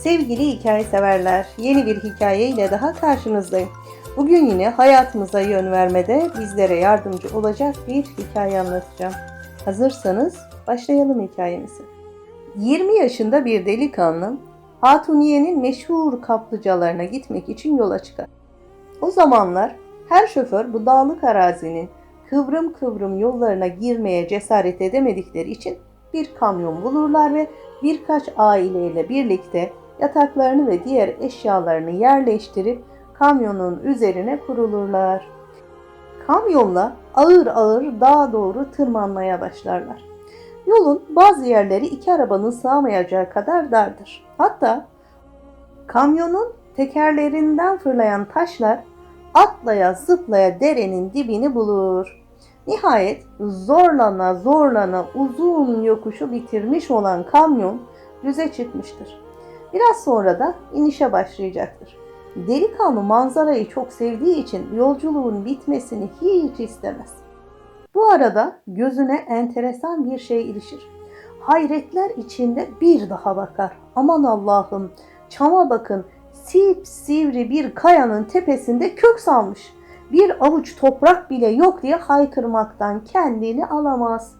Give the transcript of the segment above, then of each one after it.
Sevgili hikaye severler, yeni bir hikaye ile daha karşınızdayım. Bugün yine hayatımıza yön vermede bizlere yardımcı olacak bir hikaye anlatacağım. Hazırsanız başlayalım hikayemizi. 20 yaşında bir delikanlı Hatuniye'nin meşhur kaplıcalarına gitmek için yola çıkar. O zamanlar her şoför bu dağlık arazinin kıvrım kıvrım yollarına girmeye cesaret edemedikleri için bir kamyon bulurlar ve birkaç aileyle birlikte yataklarını ve diğer eşyalarını yerleştirip kamyonun üzerine kurulurlar. Kamyonla ağır ağır dağa doğru tırmanmaya başlarlar. Yolun bazı yerleri iki arabanın sığamayacağı kadar dardır. Hatta kamyonun tekerlerinden fırlayan taşlar atlaya zıplaya derenin dibini bulur. Nihayet zorlana zorlana uzun yokuşu bitirmiş olan kamyon düze çıkmıştır. Biraz sonra da inişe başlayacaktır. Delikanlı manzarayı çok sevdiği için yolculuğun bitmesini hiç istemez. Bu arada gözüne enteresan bir şey ilişir. Hayretler içinde bir daha bakar. Aman Allah'ım çama bakın sip sivri bir kayanın tepesinde kök salmış. Bir avuç toprak bile yok diye haykırmaktan kendini alamaz.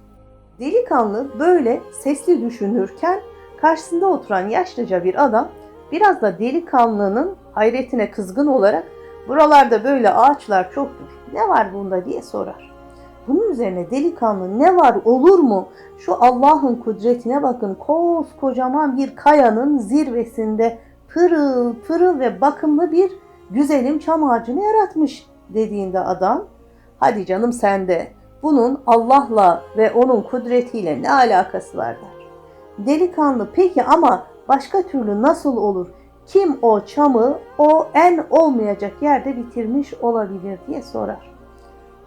Delikanlı böyle sesli düşünürken karşısında oturan yaşlıca bir adam biraz da delikanlının hayretine kızgın olarak buralarda böyle ağaçlar çoktur. Ne var bunda diye sorar. Bunun üzerine delikanlı ne var olur mu? Şu Allah'ın kudretine bakın koskocaman bir kayanın zirvesinde pırıl pırıl ve bakımlı bir güzelim çam ağacını yaratmış dediğinde adam hadi canım sende bunun Allah'la ve onun kudretiyle ne alakası var der. Delikanlı peki ama başka türlü nasıl olur? Kim o çamı o en olmayacak yerde bitirmiş olabilir diye sorar.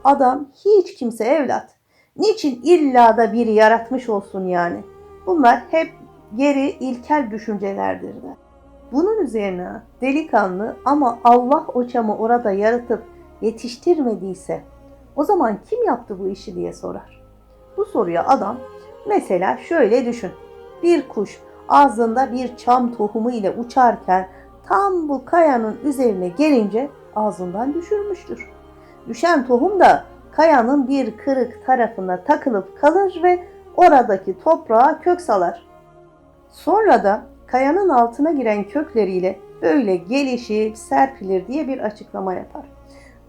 Adam hiç kimse evlat. Niçin illa da biri yaratmış olsun yani? Bunlar hep geri ilkel düşüncelerdir der. Bunun üzerine delikanlı ama Allah o çamı orada yaratıp yetiştirmediyse o zaman kim yaptı bu işi diye sorar. Bu soruya adam mesela şöyle düşün. Bir kuş ağzında bir çam tohumu ile uçarken tam bu kayanın üzerine gelince ağzından düşürmüştür. Düşen tohum da kayanın bir kırık tarafına takılıp kalır ve oradaki toprağa kök salar. Sonra da kayanın altına giren kökleriyle böyle gelişip serpilir diye bir açıklama yapar.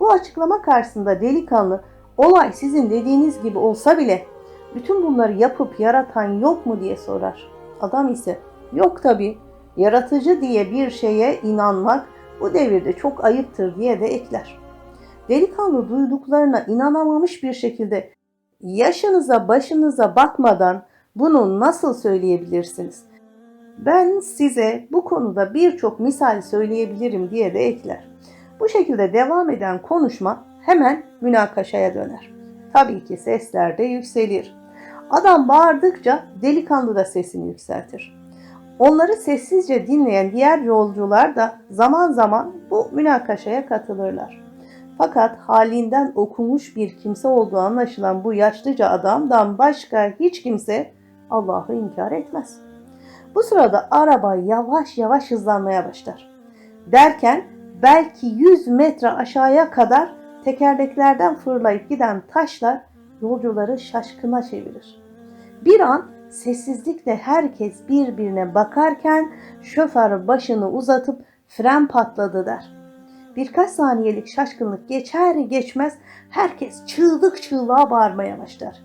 Bu açıklama karşısında delikanlı olay sizin dediğiniz gibi olsa bile bütün bunları yapıp yaratan yok mu diye sorar. Adam ise yok tabi yaratıcı diye bir şeye inanmak bu devirde çok ayıptır diye de ekler. Delikanlı duyduklarına inanamamış bir şekilde yaşınıza başınıza bakmadan bunu nasıl söyleyebilirsiniz? Ben size bu konuda birçok misal söyleyebilirim diye de ekler. Bu şekilde devam eden konuşma hemen münakaşaya döner. Tabii ki sesler de yükselir. Adam bağırdıkça delikanlı da sesini yükseltir. Onları sessizce dinleyen diğer yolcular da zaman zaman bu münakaşaya katılırlar. Fakat halinden okumuş bir kimse olduğu anlaşılan bu yaşlıca adamdan başka hiç kimse Allah'ı inkar etmez. Bu sırada araba yavaş yavaş hızlanmaya başlar. Derken belki 100 metre aşağıya kadar tekerleklerden fırlayıp giden taşlar yolcuları şaşkına çevirir. Bir an sessizlikle herkes birbirine bakarken şoför başını uzatıp fren patladı der. Birkaç saniyelik şaşkınlık geçer geçmez herkes çığlık çığlığa bağırmaya başlar.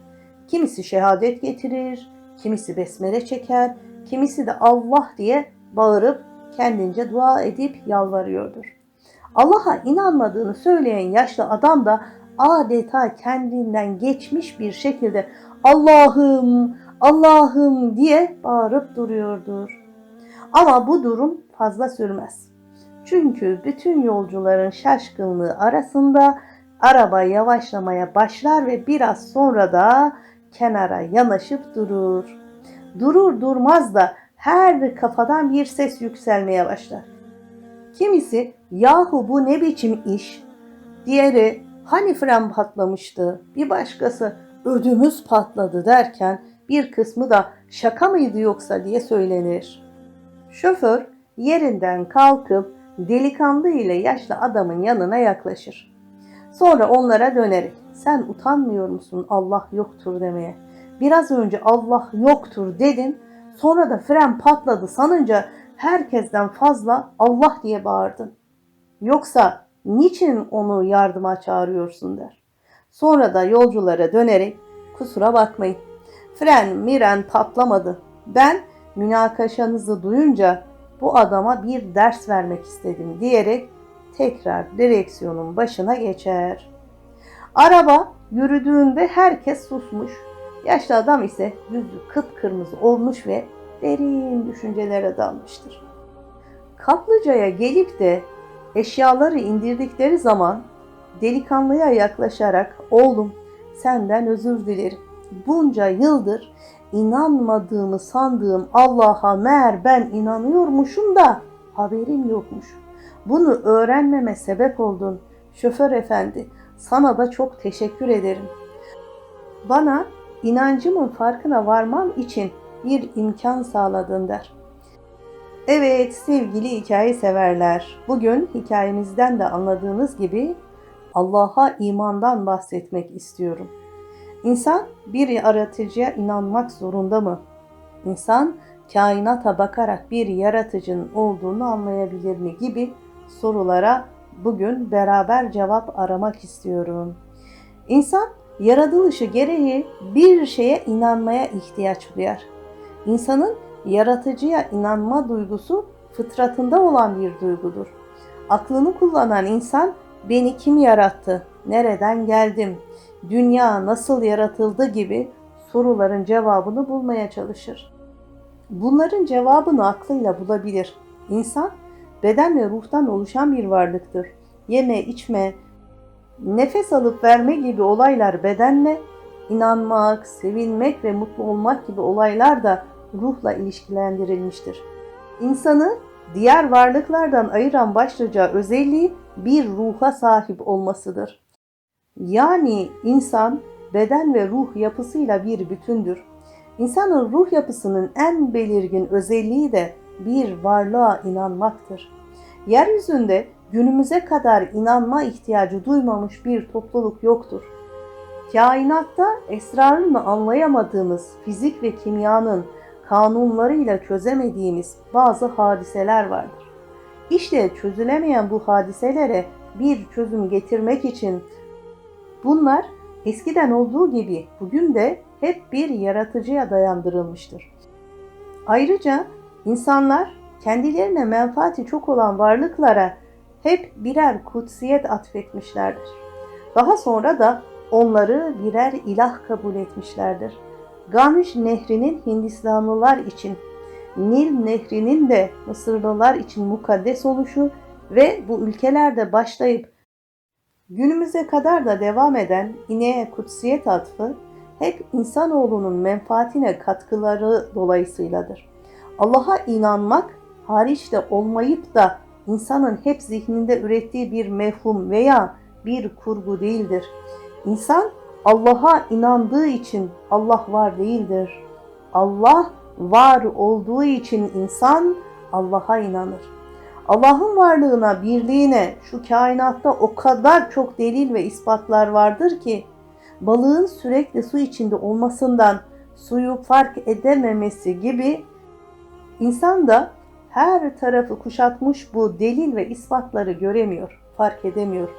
Kimisi şehadet getirir, kimisi besmele çeker, kimisi de Allah diye bağırıp kendince dua edip yalvarıyordur. Allah'a inanmadığını söyleyen yaşlı adam da adeta kendinden geçmiş bir şekilde Allah'ım, Allah'ım diye bağırıp duruyordur. Ama bu durum fazla sürmez. Çünkü bütün yolcuların şaşkınlığı arasında araba yavaşlamaya başlar ve biraz sonra da kenara yanaşıp durur. Durur durmaz da her kafadan bir ses yükselmeye başlar. Kimisi yahu bu ne biçim iş? Diğeri hani fren patlamıştı? Bir başkası ödümüz patladı derken bir kısmı da şaka mıydı yoksa diye söylenir. Şoför yerinden kalkıp delikanlı ile yaşlı adamın yanına yaklaşır. Sonra onlara dönerek sen utanmıyor musun Allah yoktur demeye? Biraz önce Allah yoktur dedin sonra da fren patladı sanınca herkesten fazla Allah diye bağırdın. Yoksa niçin onu yardıma çağırıyorsun der. Sonra da yolculara dönerek kusura bakmayın. Fren miren patlamadı. Ben münakaşanızı duyunca bu adama bir ders vermek istedim diyerek tekrar direksiyonun başına geçer. Araba yürüdüğünde herkes susmuş. Yaşlı adam ise yüzü kıpkırmızı olmuş ve derin düşüncelere dalmıştır. Kaplıcaya gelip de eşyaları indirdikleri zaman delikanlıya yaklaşarak oğlum senden özür dilerim. Bunca yıldır inanmadığımı sandığım Allah'a meğer ben inanıyormuşum da haberim yokmuş. Bunu öğrenmeme sebep oldun. Şoför efendi, sana da çok teşekkür ederim. Bana inancımın farkına varmam için bir imkan sağladın der. Evet sevgili hikaye severler. Bugün hikayemizden de anladığınız gibi Allah'a imandan bahsetmek istiyorum. İnsan bir yaratıcıya inanmak zorunda mı? İnsan kainata bakarak bir yaratıcının olduğunu anlayabilir mi gibi sorulara bugün beraber cevap aramak istiyorum. İnsan yaratılışı gereği bir şeye inanmaya ihtiyaç duyar. İnsanın yaratıcıya inanma duygusu fıtratında olan bir duygudur. Aklını kullanan insan beni kim yarattı, nereden geldim, dünya nasıl yaratıldı gibi soruların cevabını bulmaya çalışır. Bunların cevabını aklıyla bulabilir. İnsan beden ve ruhtan oluşan bir varlıktır. Yeme, içme, nefes alıp verme gibi olaylar bedenle, inanmak, sevinmek ve mutlu olmak gibi olaylar da ruhla ilişkilendirilmiştir. İnsanı diğer varlıklardan ayıran başlıca özelliği bir ruha sahip olmasıdır. Yani insan beden ve ruh yapısıyla bir bütündür. İnsanın ruh yapısının en belirgin özelliği de bir varlığa inanmaktır. Yeryüzünde günümüze kadar inanma ihtiyacı duymamış bir topluluk yoktur. Kainatta esrarını anlayamadığımız fizik ve kimyanın kanunlarıyla çözemediğimiz bazı hadiseler vardır. İşte çözülemeyen bu hadiselere bir çözüm getirmek için bunlar eskiden olduğu gibi bugün de hep bir yaratıcıya dayandırılmıştır. Ayrıca insanlar kendilerine menfaati çok olan varlıklara hep birer kutsiyet atfetmişlerdir. Daha sonra da onları birer ilah kabul etmişlerdir. Ganj nehrinin Hindistanlılar için, Nil nehrinin de Mısırlılar için mukaddes oluşu ve bu ülkelerde başlayıp günümüze kadar da devam eden ineğe kutsiyet atfı hep insanoğlunun menfaatine katkıları dolayısıyladır. Allah'a inanmak hariç de olmayıp da insanın hep zihninde ürettiği bir mefhum veya bir kurgu değildir. İnsan Allah'a inandığı için Allah var değildir. Allah var olduğu için insan Allah'a inanır. Allah'ın varlığına, birliğine şu kainatta o kadar çok delil ve ispatlar vardır ki balığın sürekli su içinde olmasından suyu fark edememesi gibi insan da her tarafı kuşatmış bu delil ve ispatları göremiyor, fark edemiyor.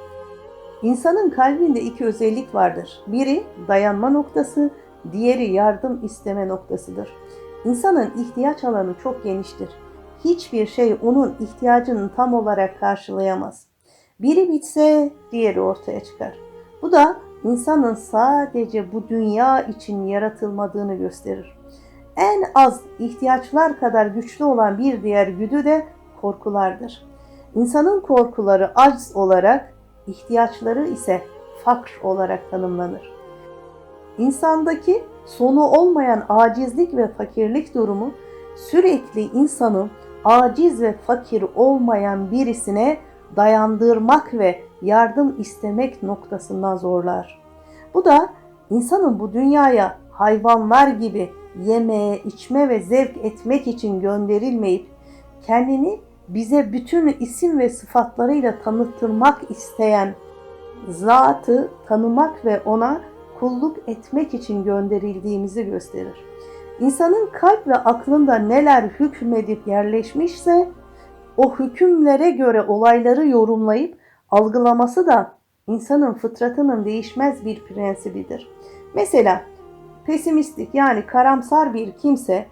İnsanın kalbinde iki özellik vardır. Biri dayanma noktası, diğeri yardım isteme noktasıdır. İnsanın ihtiyaç alanı çok geniştir. Hiçbir şey onun ihtiyacını tam olarak karşılayamaz. Biri bitse diğeri ortaya çıkar. Bu da insanın sadece bu dünya için yaratılmadığını gösterir. En az ihtiyaçlar kadar güçlü olan bir diğer güdü de korkulardır. İnsanın korkuları acz olarak, ihtiyaçları ise fakr olarak tanımlanır. İnsandaki sonu olmayan acizlik ve fakirlik durumu sürekli insanı aciz ve fakir olmayan birisine dayandırmak ve yardım istemek noktasından zorlar. Bu da insanın bu dünyaya hayvanlar gibi yeme, içme ve zevk etmek için gönderilmeyip kendini bize bütün isim ve sıfatlarıyla tanıtılmak isteyen zatı tanımak ve ona kulluk etmek için gönderildiğimizi gösterir. İnsanın kalp ve aklında neler hükmedip yerleşmişse o hükümlere göre olayları yorumlayıp algılaması da insanın fıtratının değişmez bir prensibidir. Mesela pesimistik yani karamsar bir kimse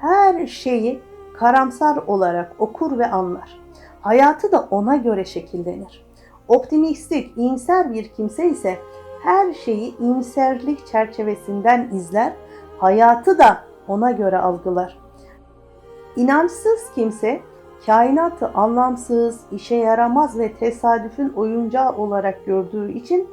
her şeyi karamsar olarak okur ve anlar. Hayatı da ona göre şekillenir. Optimistik, iyimser bir kimse ise her şeyi iyimserlik çerçevesinden izler, hayatı da ona göre algılar. İnançsız kimse kainatı anlamsız, işe yaramaz ve tesadüfün oyuncağı olarak gördüğü için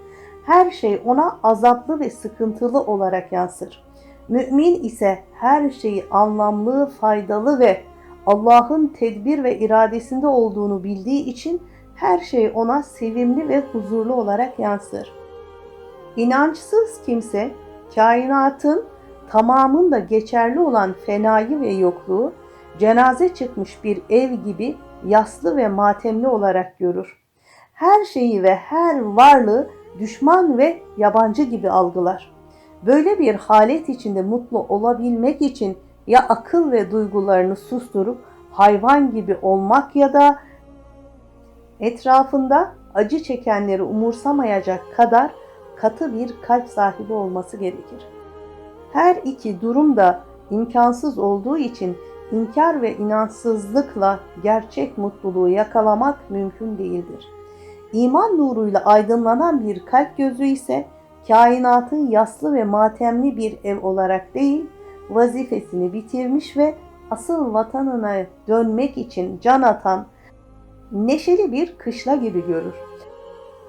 her şey ona azaplı ve sıkıntılı olarak yansır. Mümin ise her şeyi anlamlı, faydalı ve Allah'ın tedbir ve iradesinde olduğunu bildiği için her şey ona sevimli ve huzurlu olarak yansır. İnançsız kimse kainatın tamamında geçerli olan fenayı ve yokluğu cenaze çıkmış bir ev gibi yaslı ve matemli olarak görür. Her şeyi ve her varlığı düşman ve yabancı gibi algılar. Böyle bir halet içinde mutlu olabilmek için ya akıl ve duygularını susturup hayvan gibi olmak ya da etrafında acı çekenleri umursamayacak kadar katı bir kalp sahibi olması gerekir. Her iki durum da imkansız olduğu için inkar ve inançsızlıkla gerçek mutluluğu yakalamak mümkün değildir. İman nuruyla aydınlanan bir kalp gözü ise kainatın yaslı ve matemli bir ev olarak değil, vazifesini bitirmiş ve asıl vatanına dönmek için can atan neşeli bir kışla gibi görür.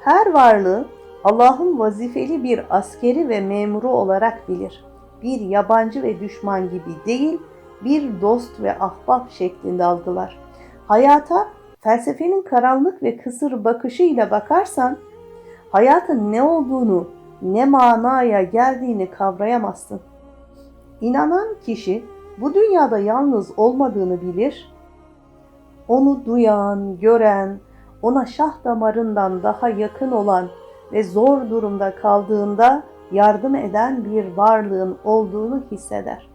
Her varlığı Allah'ın vazifeli bir askeri ve memuru olarak bilir. Bir yabancı ve düşman gibi değil, bir dost ve ahbap şeklinde algılar. Hayata felsefenin karanlık ve kısır bakışıyla bakarsan, hayatın ne olduğunu, ne manaya geldiğini kavrayamazsın. İnanan kişi bu dünyada yalnız olmadığını bilir, onu duyan, gören, ona şah damarından daha yakın olan ve zor durumda kaldığında yardım eden bir varlığın olduğunu hisseder.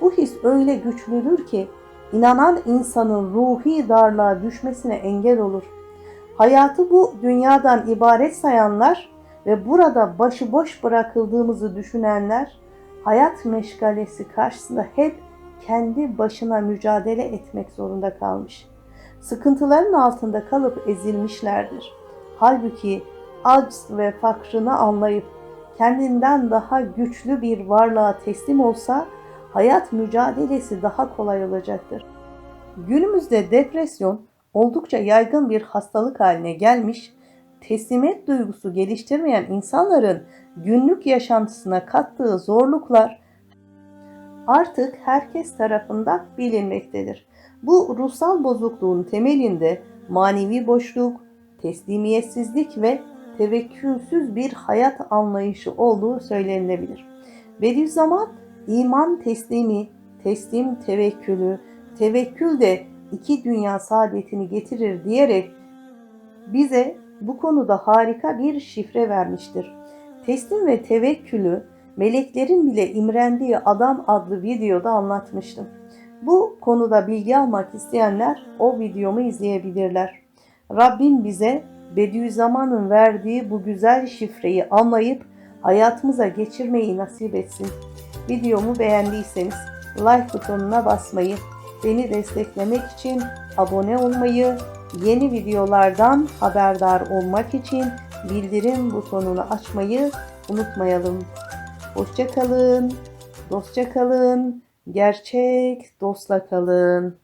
Bu his öyle güçlüdür ki inanan insanın ruhi darlığa düşmesine engel olur. Hayatı bu dünyadan ibaret sayanlar ve burada başıboş bırakıldığımızı düşünenler hayat meşgalesi karşısında hep kendi başına mücadele etmek zorunda kalmış. Sıkıntıların altında kalıp ezilmişlerdir. Halbuki acz ve fakrını anlayıp kendinden daha güçlü bir varlığa teslim olsa hayat mücadelesi daha kolay olacaktır. Günümüzde depresyon oldukça yaygın bir hastalık haline gelmiş, teslimiyet duygusu geliştirmeyen insanların günlük yaşantısına kattığı zorluklar artık herkes tarafından bilinmektedir. Bu ruhsal bozukluğun temelinde manevi boşluk, teslimiyetsizlik ve tevekkülsüz bir hayat anlayışı olduğu söylenilebilir. Bediüzzaman iman teslimi, teslim tevekkülü, tevekkül de iki dünya saadetini getirir diyerek bize bu konuda harika bir şifre vermiştir. Teslim ve tevekkülü meleklerin bile imrendiği adam adlı videoda anlatmıştım. Bu konuda bilgi almak isteyenler o videomu izleyebilirler. Rabbim bize Bediüzzaman'ın verdiği bu güzel şifreyi anlayıp hayatımıza geçirmeyi nasip etsin. Videomu beğendiyseniz like butonuna basmayı, beni desteklemek için abone olmayı, yeni videolardan haberdar olmak için bildirim butonunu açmayı unutmayalım. Hoşça kalın, dostça kalın, gerçek dostla kalın.